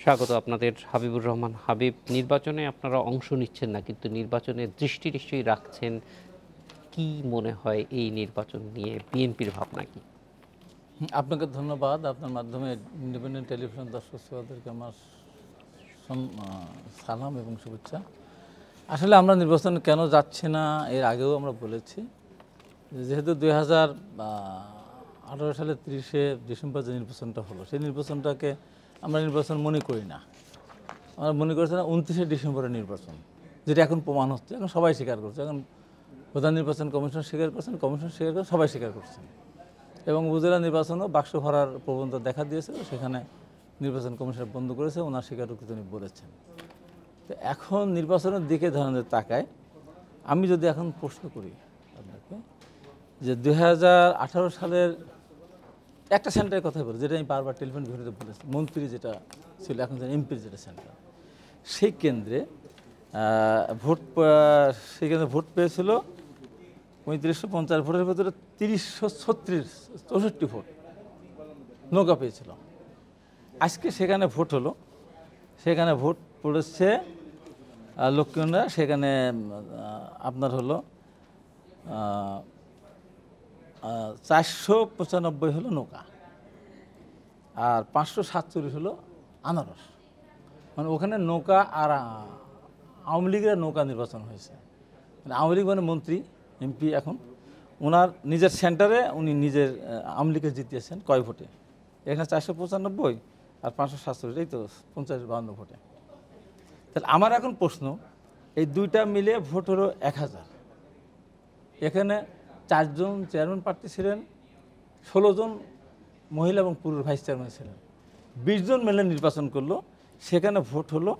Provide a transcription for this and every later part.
স্বাগত আপনাদের হাবিবুর রহমান। হাবিব, নির্বাচনে আপনারা অংশ নিচ্ছেন না, কিন্তু নির্বাচনের দৃষ্টি নিশ্চয়ই রাখছেন। কি মনে হয় এই নির্বাচন নিয়ে? বিএনপির ভাবনা কি? আপনাকে ধন্যবাদ। আপনার মাধ্যমে ইন্ডিপেন্ডেন্ট টেলিভিশন দর্শক শ্রোতাদেরকে আমার সালাম এবং শুভেচ্ছা। আসলে আমরা নির্বাচন কেন যাচ্ছি না, এর আগেও আমরা বলেছি। যেহেতু দুই হাজার আঠারো সালের তিরিশে ডিসেম্বর যে নির্বাচনটা হলো, সেই নির্বাচনটাকে আমরা নির্বাচন মনে করি না। আমরা মনে করছি না উনত্রিশে ডিসেম্বরের নির্বাচন, যেটা এখন প্রমাণ হচ্ছে। এখন সবাই স্বীকার করছে। এখন প্রধান নির্বাচন কমিশন স্বীকার করছেন কমিশন স্বীকার করে সবাই স্বীকার করছেন এবং উপজেলা নির্বাচনও বাক্স ভরার প্রবণতা দেখা দিয়েছে। সেখানে নির্বাচন কমিশন বন্ধ করেছে, ওনার স্বীকারোক্তি তিনি বলেছেন। তো এখন নির্বাচনের দিকে ধরনের তাকায়, আমি যদি এখন প্রশ্ন করি আপনাকে, যে দু হাজার আঠারো সালের একটা সেন্টারের কথা বলি, যেটা আমি বারবার টেলিফোন ভিডিওতে বলেছি। মন্ত্রী যেটা ছিল, এখন এমপির যেটা সেন্টার। সেই কেন্দ্রে ভোট সেই কেন্দ্রে ভোট পেয়েছিল পঁয়ত্রিশশো পঞ্চাশ ভোটের ভেতরে তিরিশশো ছত্রিশ, চৌষট্টি ভোট। নৌকা পেয়েছিল। আজকে সেখানে ভোট হলো। সেখানে ভোট পড়েছে লক্ষ্মীরা সেখানে আপনার হলো চারশো পঁচানব্বই হলো নৌকা আর পাঁচশো সাতচল্লিশ হলো আনারস। মানে ওখানে নৌকা আর আওয়ামী লীগের নৌকা নির্বাচন হয়েছে। মানে আওয়ামী লীগ মানে মন্ত্রী, এমপি এখন। ওনার নিজের সেন্টারে উনি নিজের আওয়ামী লীগকে জিতিয়েছেন কয় ভোটে? এখানে চারশো পঁচানব্বই আর পাঁচশো সাতচল্লিশ, এই তো পঞ্চাশ বাহান্ন ভোটে। তাহলে আমার এখন প্রশ্ন, এই দুইটা মিলে ভোট হলো এক হাজার। এখানে চারজন চেয়ারম্যান প্রার্থী ছিলেন, ষোলো জন মহিলা এবং পুরুষ ভাইস চেয়ারম্যান ছিলেন। বিশ জন মিলে নির্বাচন করল, সেখানে ভোট হলো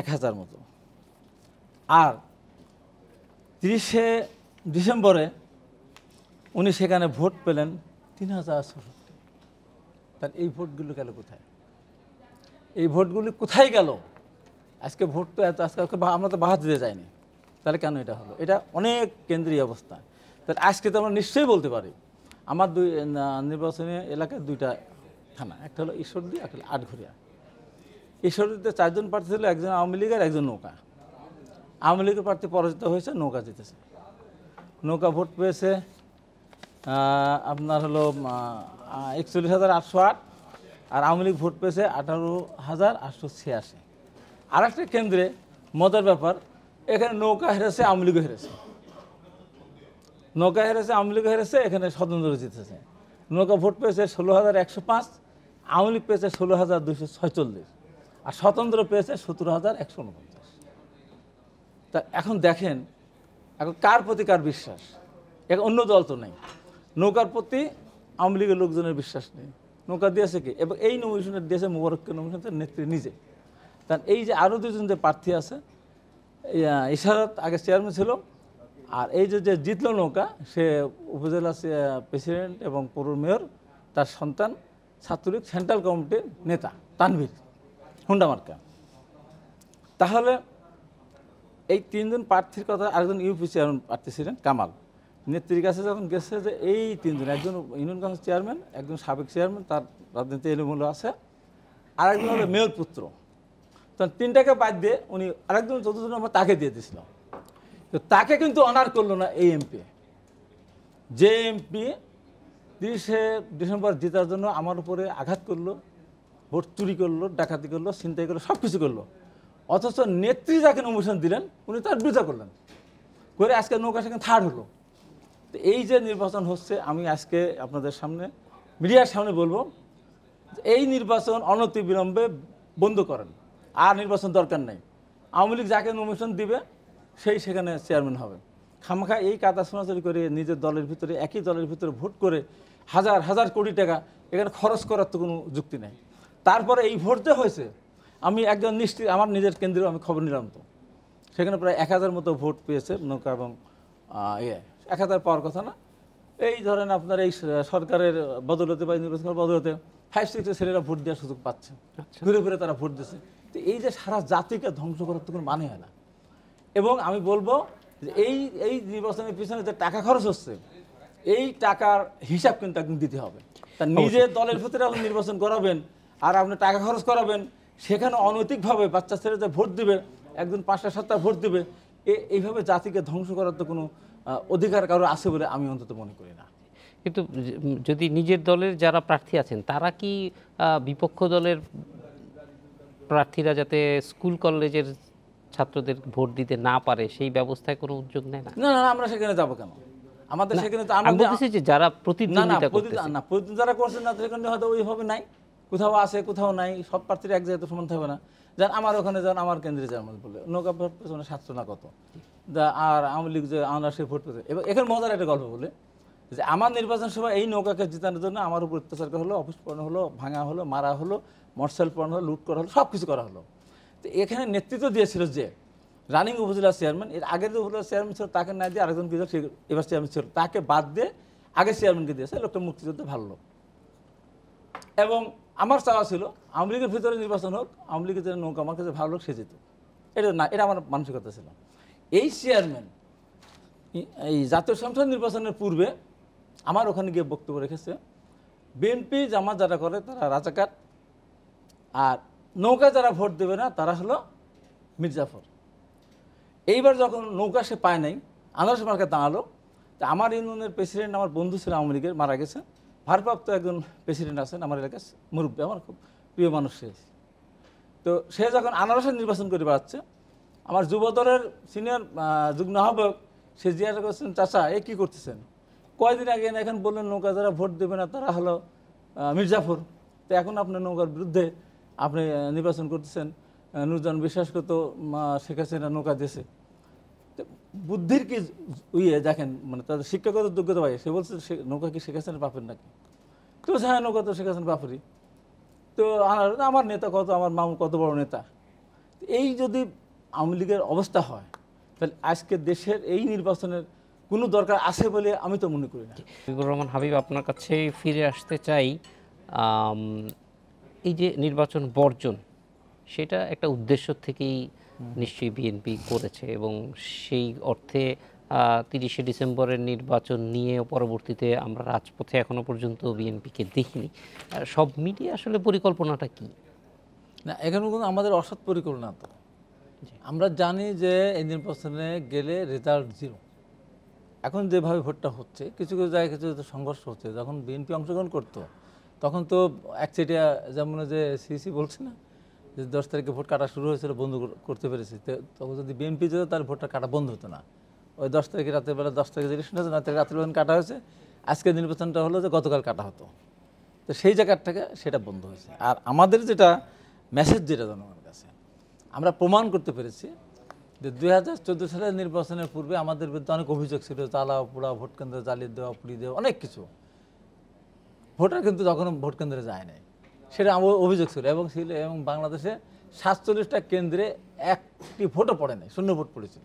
এক হাজার মতো। আর তিরিশে ডিসেম্বরে উনি সেখানে ভোট পেলেন তিন হাজার ছষট্টি তার এই ভোটগুলো গেল কোথায়? এই ভোটগুলি কোথায় গেল? আজকে ভোট তো এত আজকে আজকে আমরা তো বাহাত দিতে যাইনি। তাহলে কেন এটা হলো? এটা অনেক কেন্দ্রীয় অবস্থা। তাহলে আজকে তো আমরা নিশ্চয়ই বলতে পারি, আমার দুই নির্বাচনী এলাকায় দুইটা থানা, একটা হলো ঈশ্বরদী, একটা হলো আটঘরিয়া। ঈশ্বরদীতে চারজন প্রার্থী ছিল, একজন আওয়ামী লীগের একজন নৌকা। আওয়ামী লীগের প্রার্থী পরাজিত হয়েছে, নৌকা জিতেছে। নৌকা ভোট পেয়েছে আপনার হলো একচল্লিশ হাজার আটশো আট, আর আওয়ামী লীগ ভোট পেয়েছে আঠারো হাজার আটশো ছিয়াশি। আর একটা কেন্দ্রে মজার ব্যাপার, এখানে নৌকা হেরেছে, আওয়ামী লীগও হেরেছে। নৌকা হেরেছে, আওয়ামী লীগ হেরেছে, এখানে স্বতন্ত্র জিতেছে। নৌকা ভোট পেয়েছে ষোলো হাজার একশো পাঁচ, আওয়ামী লীগ পেয়েছে ষোলো হাজার দুশো ছয়চল্লিশ, আর স্বতন্ত্র পেয়েছে সতেরো হাজার একশো উনপঞ্চাশ। তা এখন দেখেন, এখন কার প্রতি কার বিশ্বাস? এখন অন্য দল তো নেই। নৌকার প্রতি আওয়ামী লীগের লোকজনের বিশ্বাস নেই। নৌকা দিয়েছে কি? এবং এই নমিনেশনের দিয়েছে মুবারককে নমিনেশনের নেত্রী নিজে। তার এই যে আরও দুজন যে প্রার্থী আছে ইশারত আগে চেয়ারম্যান ছিল আর এই যে যে জিতল নৌকা, সে উপজেলা প্রেসিডেন্ট এবং পৌর মেয়র, তার সন্তান ছাত্রলীগ সেন্ট্রাল কমিটির নেতা, তানভীর হুন্ডা মার্কা। তাহলে এই তিনজন প্রার্থীর কথা আরেকজন ইউপি চেয়ারম্যান প্রার্থী ছিলেন, কামাল। নেত্রীর কাছে যখন গেছে যে এই তিনজন, একজন ইউনিয়ন কাউন্সিল চেয়ারম্যান, একজন সাবেক চেয়ারম্যান, তার রাজনীতি এলোমেলো আছে আর একজন হলো মেয়র পুত্র। তখন তিনটাকে বাদ দিয়ে উনি আরেকজন, চতুর্থ নম্বর তাকে দিয়ে দিয়েছিল। তো তাকে কিন্তু অনার করল না এই এমপি যে এমপি তিরিশে ডিসেম্বর জেতার জন্য আমার উপরে আঘাত করল, ভোট চুরি করল, ডাকাতি করল, ছিনতাই করল সব কিছু করল। অথচ নেত্রী যাকে নমিশন দিলেন, উনি তার বিরোধিতা করলেন। করে আজকে নৌকা সেখানে থার্ড হলো। তো এই যে নির্বাচন হচ্ছে, আমি আজকে আপনাদের সামনে, মিডিয়ার সামনে বলব, এই নির্বাচন অনতি বিলম্বে বন্ধ করেন। আর নির্বাচন দরকার নাই। আওয়ামী লীগ যাকে নমিশন দিবে সেই সেখানে চেয়ারম্যান হবে খামাখা এই কাদা সোনাচুরি করে নিজের দলের ভিতরে একই দলের ভিতরে ভোট করে হাজার হাজার কোটি টাকা এখানে খরচ করার তো কোনো যুক্তি নেই। তারপরে এই ভোট যে হয়েছে আমি একজন নিশ্চিত আমার নিজের কেন্দ্রে আমি খবর নিলাম তো। সেখানে প্রায় এক হাজার মতো ভোট পেয়েছে নৌকা এবং ইয়ে এক হাজার পাওয়ার কথা না। এই ধরেন আপনার এই সরকারের বদলতে বা নির্বাচন বদলতে ফাইভ সিক্সের ছেলেরা ভোট দেওয়ার সুযোগ পাচ্ছে। ঘুরে ঘুরে তারা ভোট দিচ্ছে। তো এই যে সারা জাতিকে ধ্বংস করার তো কোনো মানে হয় না। এবং আমি বলব যে এই এই নির্বাচনের পিছনে যে টাকা খরচ হচ্ছে এই টাকার হিসাব কিন্তু একদিন দিতে হবে। তা নিজে দলের ভিতরে আপনি নির্বাচন করাবেন আর আপনি টাকা খরচ করাবেন সেখানে অনৈতিকভাবে বাচ্চা ছেলেদের ভোট দিবে একজন পাঁচটা সাতটা ভোট দিবে এ- এইভাবে জাতিকে ধ্বংস করার তো কোনো অধিকার কারও আছে বলে আমি অন্তত মনে করি না। কিন্তু যদি নিজের দলের যারা প্রার্থী আছেন তারা কি বিপক্ষ দলের প্রার্থীরা যাতে স্কুল কলেজের ছাত্রদের ভোট দিতে না পারে সেই ব্যবস্থায় কোনো উদ্যোগ নেয় না? না না আমরা সেখানে যাব কেন? আমাদের সেখানে তো আমরা বলতেছি যে যারা প্রতিদ্বন্দ্বিতা প্রতি- করতেছে। না প্রতিদিন যারা করছেন না সেখানে হয়তো ওইভাবে নাই। কোথাও আছে কোথাও নাই সব প্রার্থীর এক জায়গায় তো সমান থাকবে না। যান আমার ওখানে যান আমার কেন্দ্রে যান বলে নৌকা পেছনে সাতশো না কত? দা আর আওয়ামী লীগ যে আমরা সে ভোট পেতে এবার এখানে মজার একটা গল্প বলে যে আমার নির্বাচন সভা এই নৌকাকে জিতানোর জন্য আমার উপর অত্যাচার করা হলো অফিস পড়ানো হলো ভাঙা হলো মারা হলো মোটরসাইকেল পড়ানো হলো লুট করা হলো সব কিছু করা হলো। এখানে নেতৃত্ব দিয়েছিল যে, রানিং উপজেলা চেয়ারম্যান, এর আগের যে উপজেলা চেয়ারম্যান ছিল, তাকে না দিয়ে আরেকজন কিছু এবার চেয়ারম্যান ছিল। তাকে বাদ দিয়ে আগে চেয়ারম্যানকে দিয়েছে। লোকটা মুক্তিযুদ্ধে ভালো লোক। এবং আমার চাওয়া ছিল, আওয়ামী লীগের ভিতরে নির্বাচন হোক, আওয়ামী লীগের যে নৌকা আমার কাছে ভালো লোক, সে যেত এটা না, এটা আমার মানসিকতা ছিল। এই চেয়ারম্যান এই জাতীয় সংসদ নির্বাচনের পূর্বে আমার ওখানে গিয়ে বক্তব্য রেখেছে, বিএনপি জামাত যারা করে তারা রাজাকার, আর নৌকা যারা ভোট দেবে না, তারা হলো মির্জাফর। এইবার যখন নৌকা সে পায় নাই, আনারস মার্কে দাঁড়াল, তা আমার ইউনিয়নের প্রেসিডেন্ট আমার বন্ধু ছিল আওয়ামী লীগের, মারা গেছে ভারপ্রাপ্ত একজন প্রেসিডেন্ট আছেন, আমার এলাকার মুরব্বী, আমার খুব প্রিয় মানুষ সে। তো সে যখন আনারসের নির্বাচন করে বেড়াচ্ছে, আমার যুবদলের সিনিয়র যুগ্ম আহ্বায়ক, সে জিজ্ঞাসা করছেন, চাচা, এ কী করতেছেন? কয়দিন আগে এখন বললেন, নৌকা যারা ভোট দেবে না, তারা হলো মির্জাফর। তো এখন আপনার নৌকার বিরুদ্ধে আপনি নির্বাচন করতেছেন নুরজান বিশ্বাসকে তো মা, শেখ হাসিনা নৌকা দিয়েছে। বুদ্ধির কি ইয়ে দেখেন মানে তাদের শিক্ষাগত যোগ্যতা পাই সে বলছে নৌকা কি শেখ হাসিনার বাপের নাকি? তো হ্যাঁ নৌকা তো শেখ হাসিনার বাপেরই। তো আমার নেতা কত আমার মামু কত বড় নেতা? এই যদি আওয়ামী লীগের অবস্থা হয় তাহলে আজকে দেশের এই নির্বাচনের কোনো দরকার আছে বলে আমি তো মনে করি না। রহমান হাবিব আপনার কাছে ফিরে আসতে চাই এই যে নির্বাচন বর্জন সেটা একটা উদ্দেশ্য থেকেই নিশ্চয়ই বিএনপি করেছে এবং সেই অর্থে তিরিশে ডিসেম্বরের নির্বাচন নিয়ে পরবর্তীতে আমরা রাজপথে এখনও পর্যন্ত বিএনপিকে দেখিনি। আর সব মিলিয়ে আসলে পরিকল্পনাটা কি? না এখানে কিন্তু আমাদের অসৎ পরিকল্পনা তো। আমরা জানি যে এই নির্বাচনে গেলে রেজাল্ট জিরো এখন যেভাবে ভোটটা হচ্ছে কিছু কিছু জায়গায় কিছু সংঘর্ষ হচ্ছে। যখন বিএনপি অংশগ্রহণ করতো তখন তো একচেটিয়া যেমন যে সিসি বলছে না, যে দশ তারিখে ভোট কাটা শুরু হয়েছিল, বন্ধ করতে পেরেছি। তখন যদি বিএনপি যেত তার ভোটটা কাটা বন্ধ হতো না। ওই দশ তারিখে রাতের বেলা দশ তারিখে ইলেকশন হয়েছে, না রাতের বেলা কাটা হয়েছে। আজকের নির্বাচনটা হলো যে গতকাল কাটা হতো। তো সেই জায়গার থেকে সেটা বন্ধ হয়েছে। আর আমাদের যেটা মেসেজ যেটা জনগণের কাছে, আমরা প্রমাণ করতে পেরেছি যে দুই হাজার চোদ্দ সালের নির্বাচনের পূর্বে আমাদের বিরুদ্ধে অনেক অভিযোগ ছিল জ্বালাও পোড়া ভোট কেন্দ্রে জ্বালিয়ে দেওয়া, পুড়িয়ে দেওয়া, অনেক কিছু। ভোটার কিন্তু তখনও ভোট কেন্দ্রে যায় নাই। সেটা আমার অভিযোগ ছিল এবং ছিল এবং বাংলাদেশে সাতচল্লিশটা কেন্দ্রে একটি ভোটও পড়ে নাই, শূন্য ভোট পড়েছিল।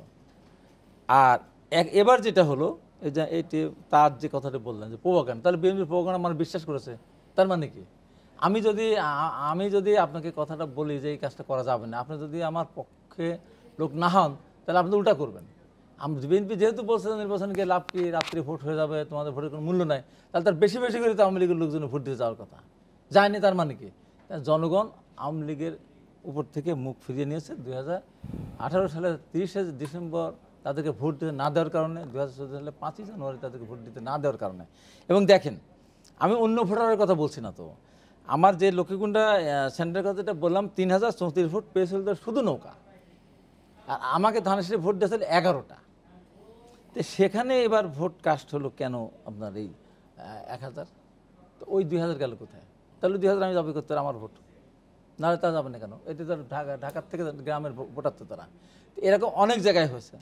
আর এক, এবার যেটা হলো, এই যে এইটি তার যে কথাটা বললেন যে প্রোপাগান তাহলে বিএনপির প্রোপাগান মানে বিশ্বাস করেছে। তার মানে কি? আমি যদি আমি যদি আপনাকে কথাটা বলি যে এই কাজটা করা যাবে না, আপনি যদি আমার পক্ষে লোক না হন, তাহলে আপনি উল্টা করবেন। বিএনপি যেহেতু বলছে নির্বাচনকে নির্বাচনে লাভ কি, রাত্রি ভোট হয়ে যাবে, তোমাদের ভোটের কোনো মূল্য নাই, তাহলে তার বেশি বেশি করে তো আওয়ামী লীগের লোকজন ভোট দিতে যাওয়ার কথা। যায়নি তার মানে কি? জনগণ আওয়ামী লীগের উপর থেকে মুখ ফিরিয়ে নিয়েছে। দুই সালের তিরিশে ডিসেম্বর তাদেরকে ভোট দিতে না দেওয়ার কারণে দু হাজার চোদ্দ সালে পাঁচই জানুয়ারি তাদেরকে ভোট দিতে না দেওয়ার কারণে। এবং দেখেন, আমি অন্য ভোটারের কথা বলছি না তো। আমার যে লক্ষ্মীকুণ্ডা সেন্টারের কথা যেটা বললাম, তিন হাজার চৌত্রিশ ভোট পেয়েছিল শুধু নৌকা। আর আমাকে ধানেশ্বরী ভোট দিয়েছিল এগারোটা। তো সেখানে এবার ভোট কাস্ট হলো কেন আপনার এই এক হাজার? তো ওই দুই হাজার গেল কোথায়? তাহলে দুই হাজার আমি দাবি করতে আমার ভোট। নাহলে তা যাবে না কেন? এটা তো ঢাকা, ঢাকার থেকে গ্রামের ভোটার তো তারা। এরকম অনেক জায়গায় হয়েছে।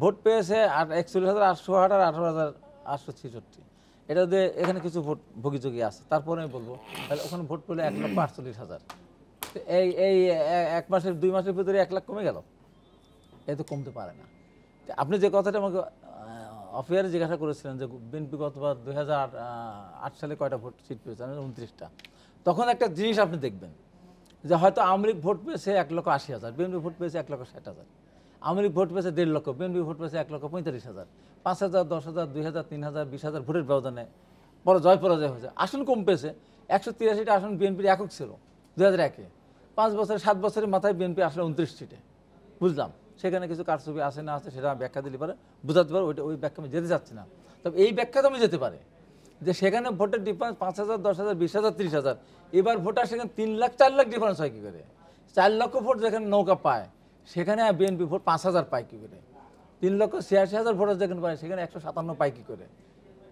ভোট পেয়েছে আট, একচল্লিশ হাজার আটশো আট আর আঠারো হাজার আটশো ছেষট্টি। এটা দিয়ে এখানে কিছু ভোট ভোগীযোগী আছে, তারপরে আমি বলব, তাহলে ওখানে ভোট পেলে এক লক্ষ আটচল্লিশ হাজার। এই এই এক মাসের, দুই মাসের ভিতরে এক লাখ কমে গেল। এ তো কমতে পারে না। আপনি যে কথাটা আমাকে অফিয়ারে জিজ্ঞাসা করেছিলেন যে বিএনপি গতবার দুই হাজার আট সালে কয়টা ভোট সিট পেয়েছে? উনত্রিশটা। তখন একটা জিনিস আপনি দেখবেন যে হয়তো লীগ ভোট পেয়েছে এক লক্ষ আশি হাজার, বিএনপি ভোট পেয়েছে এক লক্ষ ষাট হাজার লীগ ভোট পেয়েছে দেড় লক্ষ, বিএনপি ভোট পেয়েছে এক লক্ষ পঁয়তাল্লিশ হাজার, পাঁচ হাজার, দশ হাজার, দুই হাজার, তিন হাজার, বিশ হাজার ভোটের ব্যবধানে বড় জয় পরাজয় হয়েছে। আসন কম পেয়েছে, একশো তিরাশিটা আসন বিএনপির একক ছিল দু হাজার একে। পাঁচ বছর, সাত বছরের মাথায় বিএনপি আসলে উনত্রিশ সিটে, বুঝলাম। সেখানে কিছু কারচুপি আসে না আসে সেটা ব্যাখ্যা দিলে পারে বোঝাতে পারে ওইটা ওই ব্যাখ্যা আমি যেতে চাচ্ছি না। তবে এই ব্যাখ্যা তো আমি যেতে পারে যে সেখানে ভোটের ডিফারেন্স পাঁচ হাজার, দশ হাজার, বিশ হাজার, ত্রিশ হাজার। এবার ভোটার সেখানে তিন লাখ, চার লাখ ডিফারেন্স হয় কী করে? চার লক্ষ ভোট যেখানে নৌকা পায়, সেখানে বিএনপি ভোট পাঁচ হাজার পায় কী করে? তিন লক্ষ ছিয়াশি হাজার ভোটার যেখানে পায়, সেখানে একশো সাতান্ন পায় কী করে?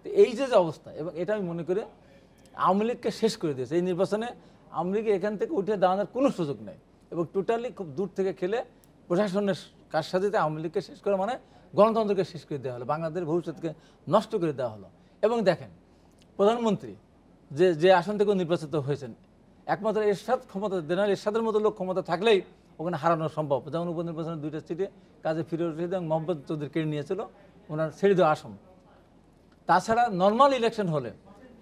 তো এই যে যে অবস্থা, এবং এটা আমি মনে করি আওয়ামী লীগকে শেষ করে দিয়েছে। এই নির্বাচনে আওয়ামী লীগ এখান থেকে উঠে দাঁড়ানোর কোনো সুযোগ নেই, এবং টোটালি খুব দূর থেকে খেলে প্রশাসনের কাজ সাথে আওয়ামী লীগকে শেষ করে মানে গণতন্ত্রকে শেষ করে দেওয়া হলো, বাংলাদেশের ভবিষ্যৎকে নষ্ট করে দেওয়া হলো। এবং দেখেন, প্রধানমন্ত্রী যে যে আসন থেকে নির্বাচিত হয়েছেন, একমাত্র এরশাদ ক্ষমতা, জেনারেল এরশাদের মতো লোক ক্ষমতা থাকলেই ওখানে হারানো সম্ভব। যেমন উপনির্বাচনের দুইটা সিটে কাজে ফিরে রশিদ এবং মোহাম্মদ চৌধুরী কেড়ে নিয়েছিল, ওনার ছেড়ে দেওয়া আসন। তাছাড়া নর্মাল ইলেকশন হলে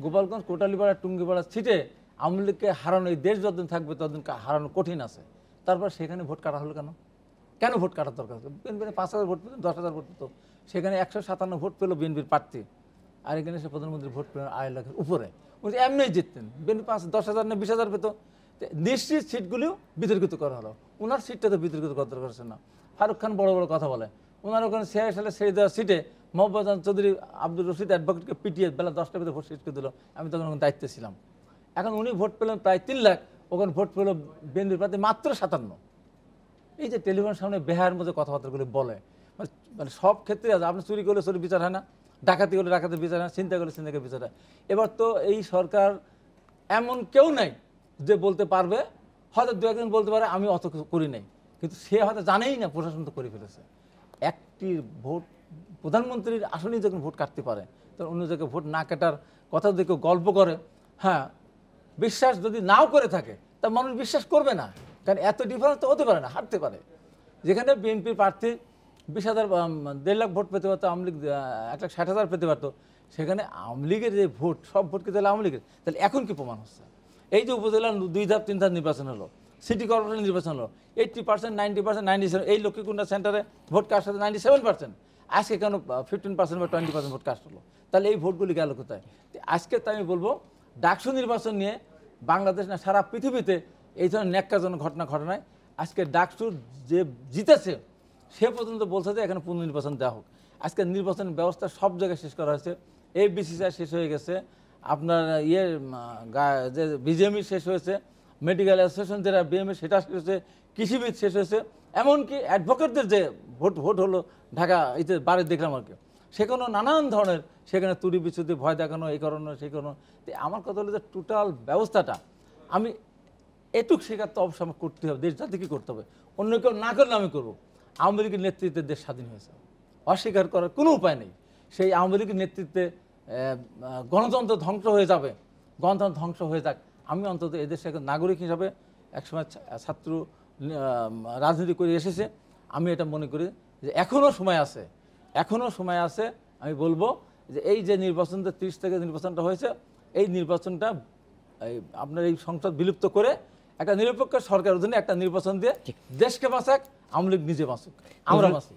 গোপালগঞ্জ, কোটালিপাড়া, টুঙ্গিপাড়া সিটে আওয়ামী লীগকে হারানো এই দেশ যতদিন থাকবে ততদিন হারানো কঠিন আছে। তারপর সেখানে ভোট কাটা হলো কেন? কেন ভোট কাটার দরকার বিএনপি পাঁচ হাজার ভোট পেত দশ হাজার ভোট পেত। সেখানে একশো সাতান্ন ভোট পেল বিএনপির প্রার্থী। আর এখানে সে প্রধানমন্ত্রী ভোট পেলেন আড়াই লাখের উপরে। উনি এমনি জিততেন। বিএনপি পাঁচ, দশ হাজার না বিশ হাজার পেত। নিশ্চিত সিটগুলিও বিতর্কিত করা হলো। ওনার সিটটা তো বিতর্কিত করতে পারছেন না। ফারুক খান বড় বড় কথা বলে। ওনার ওখানে ছিয়াশি সালে ছেড়ে দেওয়ার সিটে মোহাম্মদ চৌধুরী আব্দুল রশিদ অ্যাডভোকেটকে পিটিয়ে বেলা দশটা ভিতরে ভোট শেষ করে দিল। আমি তখন ওখানে দায়িত্বে ছিলাম। এখন উনি ভোট পেলেন প্রায় তিন লাখ। ওখানে ভোট পেল বিএনপির প্রার্থী মাত্র সাতান্ন। এই যে টেলিফোনের সামনে বেহার মধ্যে কথাবার্তাগুলি বলে মানে মানে সব ক্ষেত্রে আপনি চুরি করলে চুরি বিচার হয় না, ডাকাতি করলে ডাকাতের বিচার হয় না, চিন্তা করলে চিন্তাকে বিচার হয়। এবার তো এই সরকার এমন কেউ নাই যে বলতে পারবে, হয়তো দু একজন বলতে পারে, আমি অত করি নাই। কিন্তু সে হয়তো জানেই না, প্রশাসন তো করে ফেলেছে। একটি ভোট, প্রধানমন্ত্রীর আসনেই যখন ভোট কাটতে পারে, তখন অন্য জায়গায় ভোট না কাটার কথা যদি কেউ গল্প করে হ্যাঁ বিশ্বাস যদি নাও করে থাকে, তা মানুষ বিশ্বাস করবে না। কারণ এত ডিফারেন্স তো হতে পারে না হারতে পারে। যেখানে বিএনপির প্রার্থী বিশ হাজার দেড় লাখ ভোট পেতে পারতো, আওয়ামী লীগ এক লাখ ষাট হাজার পেতে পারতো, সেখানে আওয়ামী লীগের যে ভোট, সব ভোট কি তাহলে আওয়ামী লীগের। তাহলে এখন কি প্রমাণ হচ্ছে? এই যে উপজেলার দুই ধাপ, তিন ধাপ নির্বাচন হলো সিটি কর্পোরেশন নির্বাচন হলো eighty percent ninety percent ninety seven এই লক্ষ্মীকুণ্ডা সেন্টারে ভোট কাস্ট হচ্ছে নাইনটি সেভেন পার্সেন্ট আজকে কেন ফিফটিন পার্সেন্ট বা টোয়েন্টি পার্সেন্ট ভোট কাস্ট হলো? তাহলে এই ভোটগুলি গেল কোথায়? আজকে তাই আমি বলব, ডাকসু নির্বাচন নিয়ে বাংলাদেশ না, সারা পৃথিবীতে এই ধরনের ন্যাক্কাজনক ঘটনা ঘটনায় আজকে ডাকসুর যে জিতেছে, সে পর্যন্ত বলছে যে এখানে পুনর্নির্বাচন দেওয়া হোক। আজকে নির্বাচন ব্যবস্থা সব জায়গায় শেষ করা হয়েছে। এই বিসিসিআই শেষ হয়ে গেছে। আপনার ইয়ে যে বিজেএমই শেষ হয়েছে। মেডিকেল অ্যাসোসিয়েশন যেটা বিএমএ সেটা শেষ হয়েছে। কৃষিবিদ শেষ হয়েছে। এমনকি অ্যাডভোকেটদের যে ভোট ভোট হলো ঢাকা এতে বারে দেখলাম আর কি। সেখানেও নানান ধরনের, সেখানে তুড়ি বিচ্ছুতি ভয় দেখানো, এই কারণে, সেই কারণে। আমার কথা হলো যে টোটাল ব্যবস্থাটা, আমি এটুক শেখার তো অবশ্য আমার করতে হবে, দেশ জাতিকে করতে হবে। অন্য কেউ না করলে আমি করব। আওয়ামী লীগের নেতৃত্বে দেশ স্বাধীন হয়েছে। অস্বীকার করার কোনো উপায় নেই। সেই আওয়ামী লীগের নেতৃত্বে গণতন্ত্র ধ্বংস হয়ে যাবে। গণতন্ত্র ধ্বংস হয়ে যাক। আমি অন্তত এদেশে একজন নাগরিক হিসাবে একসময় ছাত্র রাজনীতি করে এসেছে। আমি এটা মনে করি যে এখনও সময় আছে। এখনও সময় আছে, আমি বলব যে এই যে নির্বাচনটা, ত্রিশ থেকে নির্বাচনটা হয়েছে, এই নির্বাচনটা আপনার এই সংসদ বিলুপ্ত করে একটা নিরপেক্ষ সরকার অধীনে একটা নির্বাচন দিয়ে দেশকে বাঁচাক আওয়ামী লীগ নিজে বাঁচুক। আমরা বাঁচি।